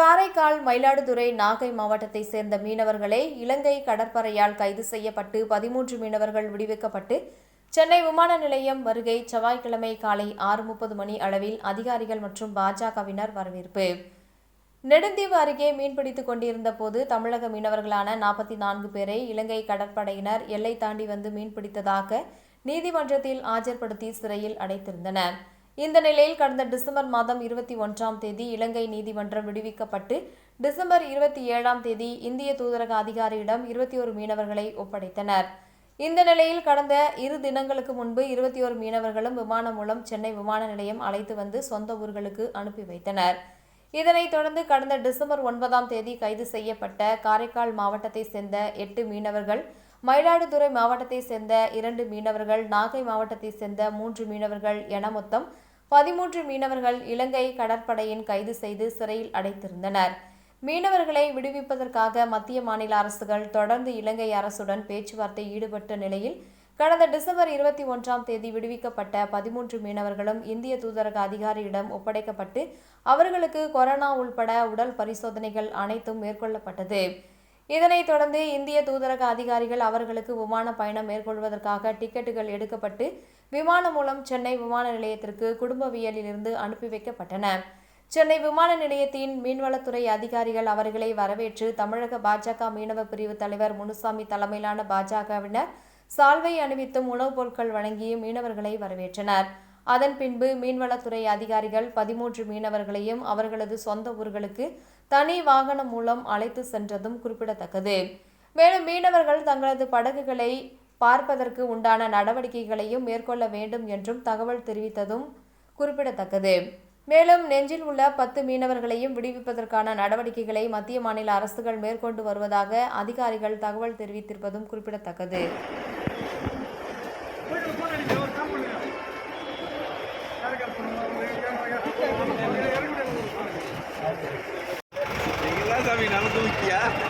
காரைக்கால் மயிலாடுதுறை நாகை மாவட்டத்தை சேர்ந்த மீனவர்களே இலங்கை கடற்படையால் கைது செய்யப்பட்டு பதிமூன்று மீனவர்கள் விடுவிக்கப்பட்டு சென்னை விமான நிலையம் வருகை செவ்வாய்க்கிழமை காலை ஆறு முப்பது மணி அளவில் அதிகாரிகள் மற்றும் பாஜகவினர் வரவேற்பு. நெடுந்தீவு அருகே மீன்பிடித்துக் கொண்டிருந்த போது தமிழக மீனவர்களான நாற்பத்தி நான்கு பேரை இலங்கை கடற்படையினர் எல்லை தாண்டி வந்து மீன்பிடித்ததாக நீதிமன்றத்தில் ஆஜர்படுத்தி சிறையில் அடைத்திருந்தனர். இந்த நிலையில் கடந்த டிசம்பர் மாதம் இருபத்தி ஒன்றாம் தேதி இலங்கை நீதிமன்றம் விடுவிக்கப்பட்டு டிசம்பர் இருபத்தி ஏழாம் தேதி இந்திய தூதரக அதிகாரியிடம் இருபத்தி ஒரு மீனவர்களை ஒப்படைத்தனர். இந்த நிலையில் கடந்த இரு தினங்களுக்கு முன்பு இருபத்தி ஒரு மீனவர்களும் விமானம் மூலம் சென்னை விமான நிலையம் அழைத்து வந்து சொந்த ஊர்களுக்கு அனுப்பி வைத்தனர். இதனைத் தொடர்ந்து கடந்த டிசம்பர் ஒன்பதாம் தேதி கைது செய்யப்பட்ட காரைக்கால் மாவட்டத்தை சேர்ந்த எட்டு மீனவர்கள் மயிலாடுதுறை மாவட்டத்தை சேர்ந்த இரண்டு மீனவர்கள் நாகை மாவட்டத்தை சேர்ந்த மூன்று மீனவர்கள் என மொத்தம் பதிமூன்று மீனவர்கள் இலங்கை கடற்படையின் கைது செய்து சிறையில் அடைத்திருந்தனர். மீனவர்களை விடுவிப்பதற்காக மத்திய மாநில அரசுகள் தொடர்ந்து இலங்கை அரசுடன் பேச்சுவார்த்தை ஈடுபட்ட நிலையில் கடந்த டிசம்பர் இருபத்தி ஒன்றாம் தேதி விடுவிக்கப்பட்ட பதிமூன்று மீனவர்களும் இந்திய தூதரக அதிகாரியிடம் ஒப்படைக்கப்பட்டு அவர்களுக்கு கொரோனா உள்பட உடல் பரிசோதனைகள் அனைத்தும் மேற்கொள்ளப்பட்டது. இதனைத் தொடர்ந்து இந்திய தூதரக அதிகாரிகள் அவர்களுக்கு விமான பயணம் மேற்கொள்வதற்காக டிக்கெட்டுகள் எடுக்கப்பட்டு விமானம் மூலம் சென்னை விமான நிலையத்திற்கு குடும்பவியலிலிருந்து அனுப்பி வைக்கப்பட்டன. சென்னை விமான நிலையத்தின் மீன்வளத்துறை அதிகாரிகள் அவர்களை வரவேற்று தமிழக பாஜக மீனவ பிரிவு தலைவர் முனுசாமி தலைமையிலான பாஜகவினர் சால்வை அணிவித்தும் உணவுப் பொருட்கள் வழங்கியும் மீனவர்களை வரவேற்றனர். அதன் பின்பு மீன்வளத்துறை அதிகாரிகள் பதிமூன்று மீனவர்களையும் அவர்களது சொந்த ஊர்களுக்கு தனி வாகனம் மூலம் அழைத்து சென்றதும் குறிப்பிடத்தக்கது. மேலும் மீனவர்கள் தங்களது படகுகளை பார்ப்பதற்கு உண்டான நடவடிக்கைகளையும் மேற்கொள்ள வேண்டும் என்றும் தகவல் தெரிவித்ததும் குறிப்பிடத்தக்கது. மேலும் நெஞ்சில் உள்ள பத்து மீனவர்களையும் விடுவிப்பதற்கான நடவடிக்கைகளை மத்திய மாநில அரசுகள் மேற்கொண்டு வருவதாக அதிகாரிகள் தகவல் தெரிவித்திருப்பதும் குறிப்பிடத்தக்கது. ela do Ikea.